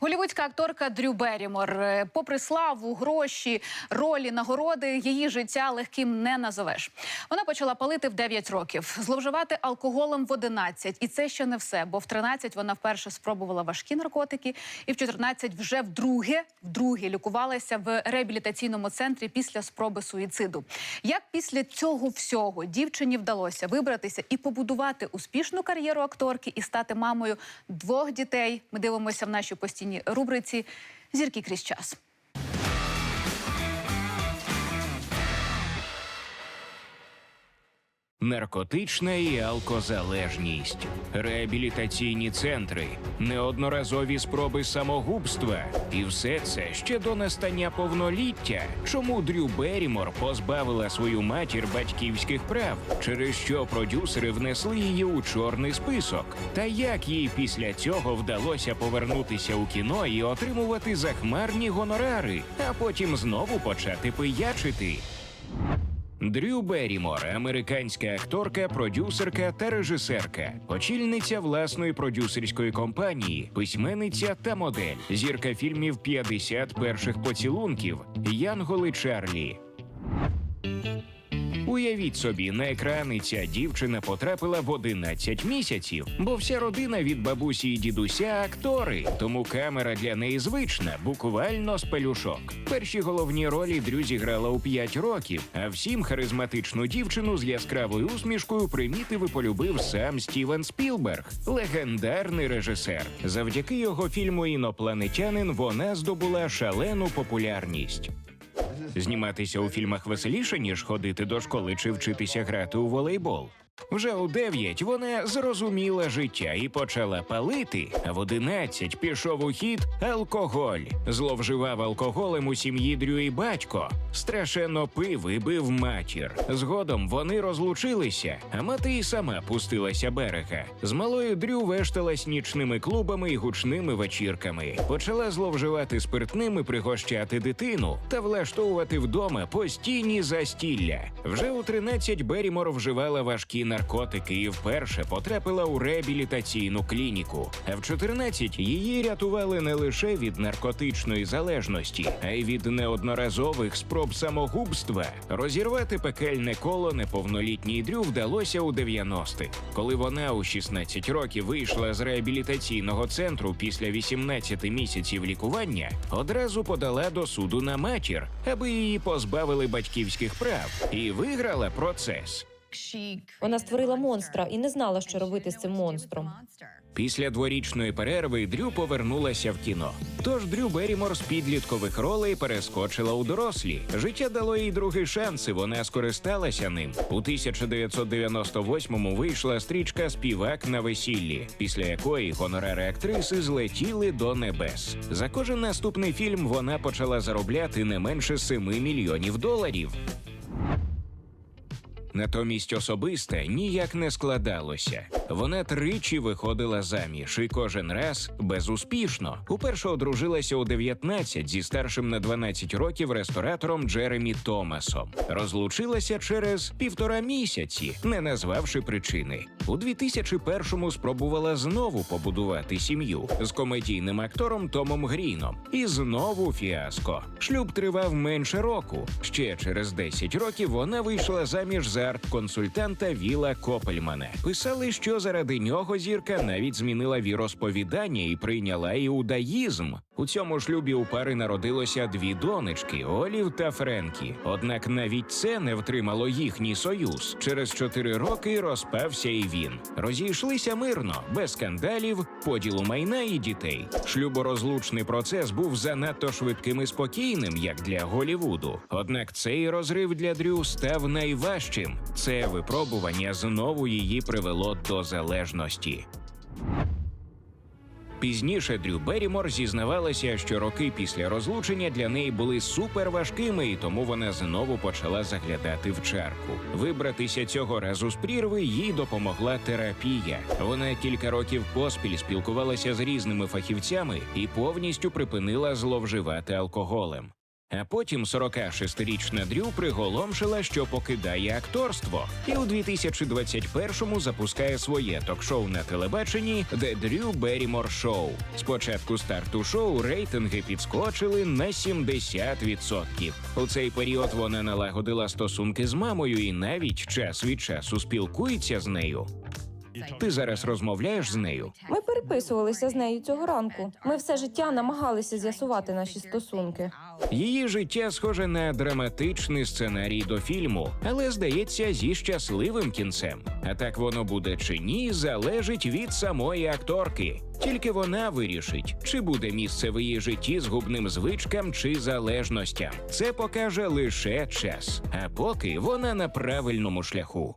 Голівудська акторка Дрю Берімор. Е, Попри славу, гроші, ролі, нагороди, її життя легким не назовеш. Вона почала палити в 9 років, зловживати алкоголем в 11. І це ще не все, бо в 13 вона вперше спробувала важкі наркотики, і в 14 вже вдруге, вдруге лікувалася в реабілітаційному центрі після спроби суїциду. Як після цього всього дівчині вдалося вибратися і побудувати успішну кар'єру акторки і стати мамою двох дітей? Ми дивимося в нашій постійній рубриці Зірки крізь час. Наркотична і алкозалежність, реабілітаційні центри, неодноразові спроби самогубства, і все це ще до настання повноліття. Чому Дрю Берімор позбавила свою матір батьківських прав, через що продюсери внесли її у чорний список? Та як їй після цього вдалося повернутися у кіно і отримувати захмарні гонорари, а потім знову почати пиячити? Дрю Берімор, американська акторка, продюсерка та режисерка, очільниця власної продюсерської компанії, письменниця та модель, зірка фільмів «50 перших поцілунків, Янголи Чарлі. Уявіть собі, на екрани ця дівчина потрапила в 11 місяців, бо вся родина від бабусі і дідуся актори, тому камера для неї звична, буквально з пелюшок. Перші головні ролі Дрю зіграла у 5 років, а всім харизматичну дівчину з яскравою усмішкою примітив і полюбив сам Стівен Спілберг, легендарний режисер. Завдяки його фільму Інопланетянин вона здобула шалену популярність. Зніматися у фільмах веселіше, ніж ходити до школи чи вчитися грати у волейбол. Вже у дев'ять вона зрозуміла життя і почала палити, а в одинадцять пішов у хід алкоголь. Зловживав алкоголем у сім'ї Дрю і батько. Страшенно пив і бив матір. Згодом вони розлучилися, а мати і сама пустилася берега. З малою Дрю вешталась нічними клубами і гучними вечірками. Почала зловживати спиртним і пригощати дитину та влаштовувати вдома постійні застілля. Вже у 13 Берімор вживала важкі наркотики і вперше потрапила у реабілітаційну клініку. А в 14 її рятували не лише від наркотичної залежності, а й від неодноразових спроб самогубства. Розірвати пекельне коло неповнолітній Дрю вдалося у 90-х. Коли вона у 16 років вийшла з реабілітаційного центру після 18 місяців лікування, одразу подала до суду на матір, аби її позбавили батьківських прав, і виграла процес. Вона створила монстра і не знала, що робити з цим монстром. Після дворічної перерви Дрю повернулася в кіно. Тож Дрю Берімор з підліткових ролей перескочила у дорослі. Життя дало їй другий шанс, і вона скористалася ним. У 1998-му вийшла стрічка Співак на весіллі, після якої гонорари актриси злетіли до небес. За кожен наступний фільм вона почала заробляти не менше 7 мільйонів доларів. Натомість особисте ніяк не складалося. Вона тричі виходила заміж, і кожен раз безуспішно. Уперше одружилася у 19 зі старшим на 12 років ресторатором Джеремі Томасом. Розлучилася через півтора місяці, не назвавши причини. У 2001-му спробувала знову побудувати сім'ю з комедійним актором Томом Гріном. І знову фіаско. Шлюб тривав менше року. Ще через 10 років вона вийшла заміж за арт-консультанта Віла Копельмана. Писали, що заради нього зірка навіть змінила віросповідання і прийняла іудаїзм. У цьому шлюбі у пари народилося дві донечки Олів та Френкі. Однак навіть це не втримало їхній союз. Через чотири роки розпався і він. Розійшлися мирно, без скандалів, поділу майна і дітей. Шлюборозлучний процес був занадто швидким і спокійним, як для Голівуду. Однак цей розрив для Дрю став найважчим. Це випробування знову її привело до залежності. Пізніше Дрю Берімор зізнавалася, що роки після розлучення для неї були суперважкими, і тому вона знову почала заглядати в чарку. Вибратися цього разу з прірви їй допомогла терапія. Вона кілька років поспіль спілкувалася з різними фахівцями і повністю припинила зловживати алкоголем. А потім 46-річна Дрю приголомшила, що покидає акторство, і у 2021-му запускає своє ток-шоу на телебаченні The Drew Barrymore Show. З старту шоу рейтинги підскочили на 70%. У цей період вона налагодила стосунки з мамою і навіть час від часу спілкується з нею. Ти зараз розмовляєш з нею? Ми переписувалися з нею цього ранку. Ми все життя намагалися з'ясувати наші стосунки. Її життя схоже на драматичний сценарій до фільму, але здається зі щасливим кінцем. А так воно буде чи ні, залежить від самої акторки. Тільки вона вирішить, чи буде місце в її житті згубним звичкам чи залежностям. Це покаже лише час. А поки вона на правильному шляху.